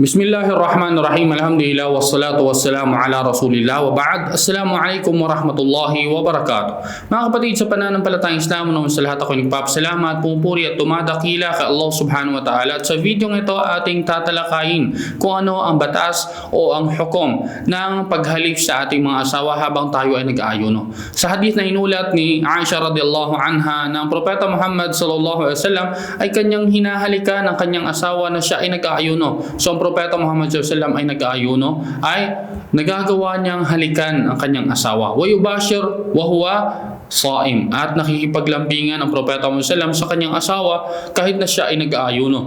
Bismillahirrahmanirrahim. Alhamdulillah wassalatu wassalamu ala Rasulillah wa ba'd. Assalamu alaikum warahmatullahi wabarakatuh. Mga kapatid sa pananampalatayang Islam, naman sa lahat ako nagpapasalamat, pumupuri at tumadakila kay Allah subhanahu wa ta'ala. At sa video ito ating tatalakayin kung ano ang batas o ang hukom ng paghalik sa ating mga asawa habang tayo ay nag-aayuno. Sa hadith na inulat ni Aisha radiyallahu anha ng Propeta Muhammad sallallahu alaihi wasallam ay kanyang hinahalikan ng kanyang asawa na siya ay nag-aayuno. So ang Propeta Muhammad wasallam ay nag-aayuno ay nagagawa niyang halikan ang kanyang asawa. Wa yubashir wa huwa saim at nakikipaglambingan ang Propeta Muhammad wasallam sa kanyang asawa kahit na siya ay nag-aayuno.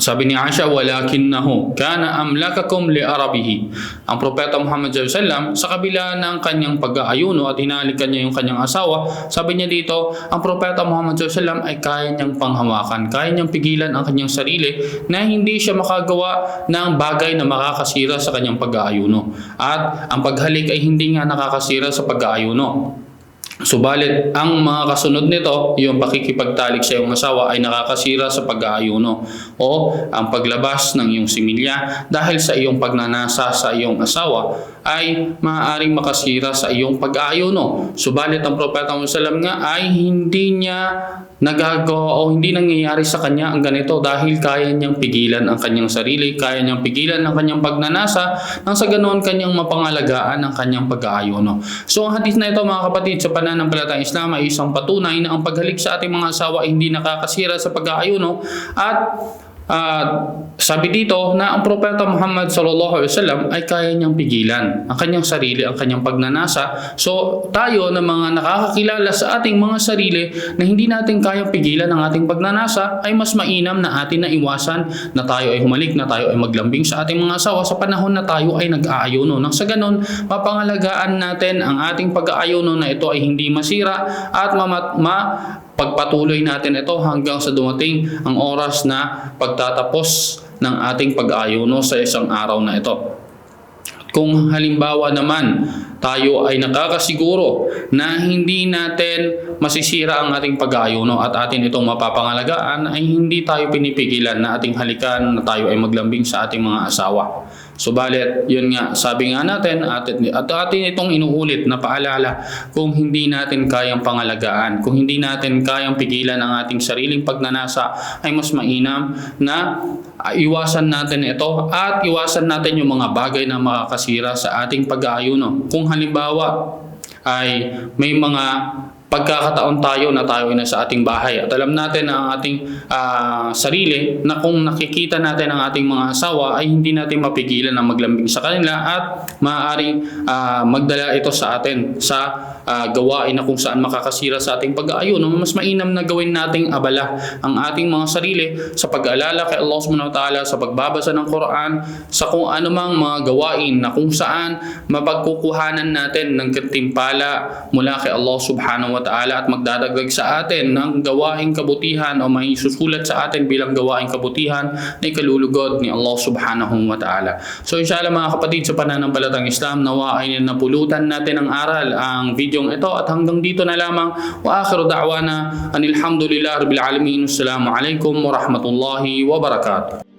Sabi ni Aisha, walakinnahu kana amlakakum li arabihi. Ang propeta Muhammad SAW, sa kabila ng kanyang pag-aayuno at hinalikan niya yung kanyang asawa, sabi niya dito, ang propeta Muhammad SAW ay kaya niyang panghawakan, kaya niyang pigilan ang kanyang sarili na hindi siya makagawa ng bagay na makakasira sa kanyang pag-aayuno. At ang paghalik ay hindi nga nakakasira sa pag-aayuno. Subalit, ang mga kasunod nito, yung pakikipagtalik sa iyong asawa ay nakakasira sa pag-aayuno o ang paglabas ng iyong similya dahil sa iyong pagnanasa sa iyong asawa ay maaaring makasira sa iyong pag-aayuno. Subalit, ang Propeta Muhammad nga ay hindi niya nagagawa o hindi nangyayari sa kanya ang ganito dahil kaya niyang pigilan ang kanyang sarili, kaya niyang pigilan ang kanyang pagnanasa nang sa ganoon kanyang mapangalagaan ang kanyang pag-aayuno. So ang hadith na ito mga kapatid sa pananampalatayang Islam ay isang patunay na ang paghalik sa ating mga asawa ay hindi nakakasira sa pag-aayuno at at sabi dito na ang propeta Muhammad sallallahu alaihi wasallam ay kaya niyang pigilan ang kanyang sarili, ang kanyang pagnanasa. So tayo na mga nakakakilala sa ating mga sarili na hindi natin kayang pigilan ang ating pagnanasa ay mas mainam na atin na iwasan na tayo ay humalik, na tayo ay maglambing sa ating mga asawa sa panahon na tayo ay nag-aayuno. Nang sa ganon, mapangalagaan natin ang ating pag-aayuno na ito ay hindi masira at ma, ma pagpatuloy natin ito hanggang sa dumating ang oras na pagtatapos ng ating pag-ayuno sa isang araw na ito. Kung halimbawa naman tayo ay nakakasiguro na hindi natin masisira ang ating pag-aayuno at atin itong mapapangalagaan ay hindi tayo pinipigilan na ating halikan na tayo ay maglambing sa ating mga asawa. Subalit, yun nga, sabi nga natin at, at atin itong inuulit na paalala kung hindi natin kayang pangalagaan, kung hindi natin kayang pigilan ang ating sariling pagnanasa ay mas mainam na iwasan natin ito at iwasan natin yung mga bagay na makakasira sa ating pag-aayuno. Kung halimbawa ay may mga pagkakataon tayo na tayo ay nasa ating bahay. At alam natin na ang ating ah, sarili na kung nakikita natin ang ating mga asawa ay hindi natin mapigilan na maglambing sa kanila at maaaring ah, magdala ito sa atin sa ah, gawain na kung saan makakasira sa ating pag-aayuno mas mainam na gawin nating abala ang ating mga sarili sa pag-aalala kay Allah subhanahu wa ta'ala sa pagbabasa ng Quran sa kung anumang mga gawain na kung saan mapagkukuhanan natin ng katimpala mula kay Allah subhanahu ta'ala at magdadagdag sa atin ng gawaing kabutihan o may susulat sa atin bilang gawaing kabutihan na ikalulugod ni Allah subhanahu wa ta'ala. So inshallah mga kapatid sa pananampalatang Islam, nawa ay napulutan natin ang aral ang videong ito at hanggang dito na lamang wa akhiru da'wana anilhamdulillah rabbil alamin. Assalamu alaikum wa rahmatullahi wa barakatuh.